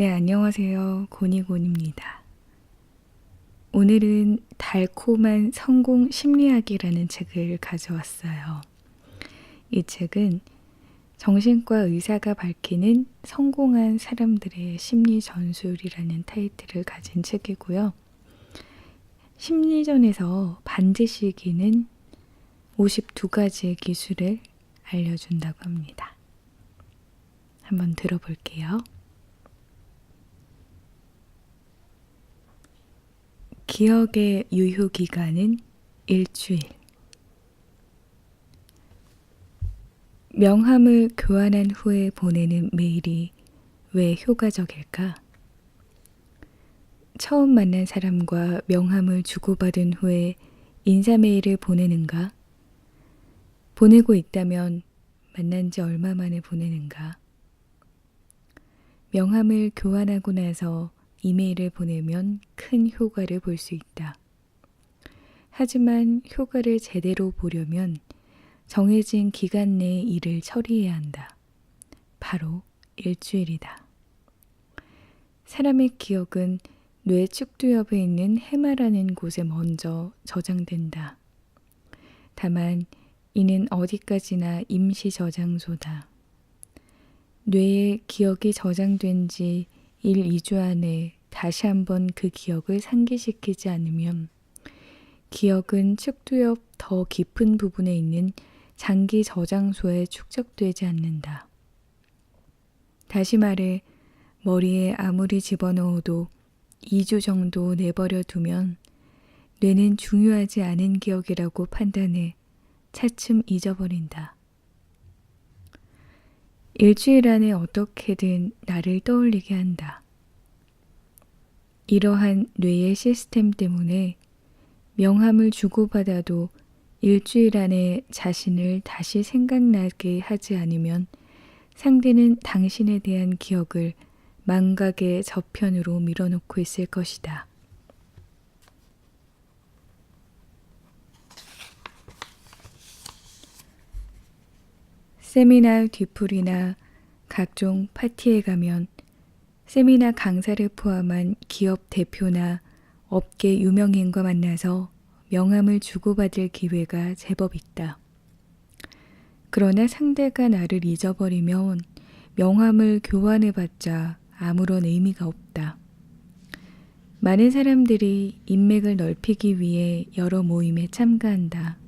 네, 안녕하세요. 고니곤입니다. 오늘은 달콤한 성공 심리학이라는 책을 가져왔어요. 이 책은 정신과 의사가 밝히는 성공한 사람들의 심리 전술이라는 타이틀을 가진 책이고요. 심리전에서 반드시 이기는 52가지의 기술을 알려준다고 합니다. 한번 들어볼게요. 기억의 유효 기간은 일주일. 명함을 교환한 후에 보내는 메일이 왜 효과적일까? 처음 만난 사람과 명함을 주고받은 후에 인사 메일을 보내는가? 보내고 있다면 만난 지 얼마 만에 보내는가? 명함을 교환하고 나서 이메일을 보내면 큰 효과를 볼 수 있다. 하지만 효과를 제대로 보려면 정해진 기간 내에 일을 처리해야 한다. 바로 일주일이다. 사람의 기억은 뇌 축두 옆에 있는 해마라는 곳에 먼저 저장된다. 다만 이는 어디까지나 임시 저장소다. 뇌에 기억이 저장된 지 1, 2주 안에 다시 한번 그 기억을 상기시키지 않으면 기억은 옆더 깊은 부분에 있는 장기 저장소에 축적되지 않는다. 다시 말해, 머리에 아무리 집어넣어도 2주 정도 내버려 두면 뇌는 중요하지 않은 기억이라고 판단해 차츰 잊어버린다. 일주일 안에 어떻게든 나를 떠올리게 한다. 이러한 뇌의 시스템 때문에 명함을 주고받아도 일주일 안에 자신을 다시 생각나게 하지 않으면 상대는 당신에 대한 기억을 망각의 저편으로 밀어놓고 있을 것이다. 세미나 뒤풀이나 각종 파티에 가면 세미나 강사를 포함한 기업 대표나 업계 유명인과 만나서 명함을 주고받을 기회가 제법 있다. 그러나 상대가 나를 잊어버리면 명함을 교환해봤자 아무런 의미가 없다. 많은 사람들이 인맥을 넓히기 위해 여러 모임에 참가한다.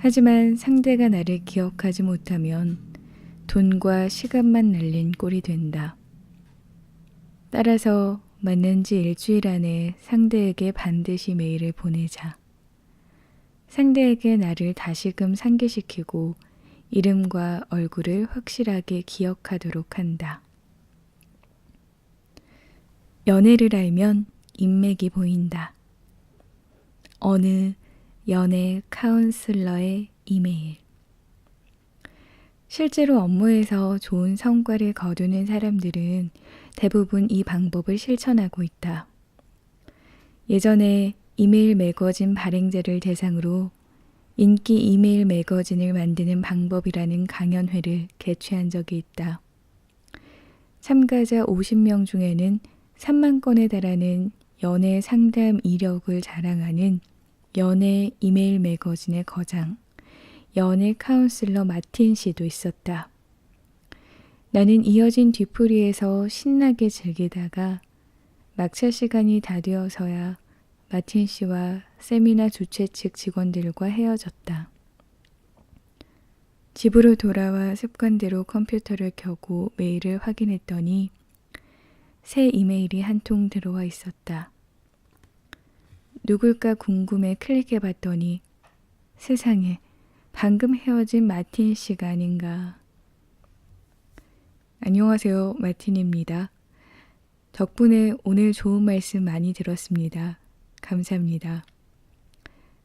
하지만 상대가 나를 기억하지 못하면 돈과 시간만 날린 꼴이 된다. 따라서 만난 지 일주일 안에 상대에게 반드시 메일을 보내자. 상대에게 나를 다시금 상기시키고 이름과 얼굴을 확실하게 기억하도록 한다. 연애를 알면 인맥이 보인다. 어느 연애 카운슬러의 이메일. 실제로 업무에서 좋은 성과를 거두는 사람들은 대부분 이 방법을 실천하고 있다. 예전에 이메일 매거진 발행자를 대상으로 인기 이메일 매거진을 만드는 방법이라는 강연회를 개최한 적이 있다. 참가자 50명 중에는 3만 건에 달하는 연애 상담 이력을 자랑하는 연애 이메일 매거진의 거장, 연애 카운슬러 마틴 씨도 있었다. 나는 이어진 뒤풀이에서 신나게 즐기다가 막차 시간이 다 되어서야 마틴 씨와 세미나 주최 측 직원들과 헤어졌다. 집으로 돌아와 습관대로 컴퓨터를 켜고 메일을 확인했더니 새 이메일이 한 통 들어와 있었다. 누굴까 궁금해 클릭해 봤더니 세상에 방금 헤어진 마틴 씨가 아닌가. 안녕하세요. 마틴입니다. 덕분에 오늘 좋은 말씀 많이 들었습니다. 감사합니다.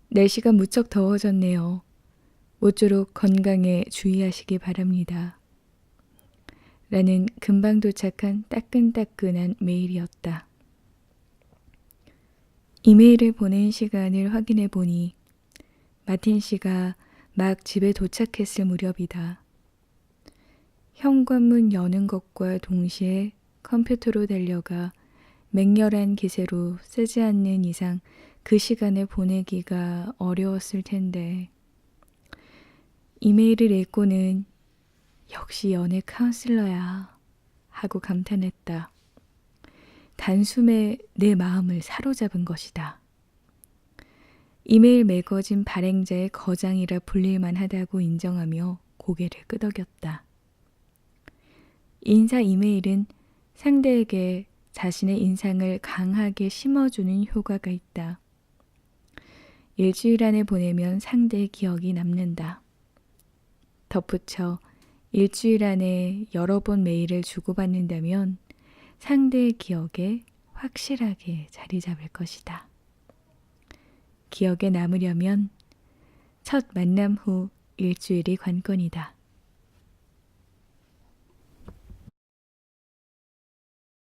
날씨가 무척 더워졌네요. 모쪼록 건강에 주의하시기 바랍니다. 라는 금방 도착한 따끈따끈한 메일이었다. 이메일을 보낸 시간을 확인해 보니 마틴 씨가 막 집에 도착했을 무렵이다. 현관문 여는 것과 동시에 컴퓨터로 달려가 맹렬한 기세로 쓰지 않는 이상 그 시간에 보내기가 어려웠을 텐데. 이메일을 읽고는 역시 연애 카운슬러야 하고 감탄했다. 단숨에 내 마음을 사로잡은 것이다. 이메일 매거진 발행자의 거장이라 불릴만 하다고 인정하며 고개를 끄덕였다. 인사 이메일은 상대에게 자신의 인상을 강하게 심어주는 효과가 있다. 일주일 안에 보내면 상대의 기억이 남는다. 덧붙여 일주일 안에 여러 번 메일을 주고받는다면 상대의 기억에 확실하게 자리 잡을 것이다. 기억에 남으려면 첫 만남 후 일주일이 관건이다.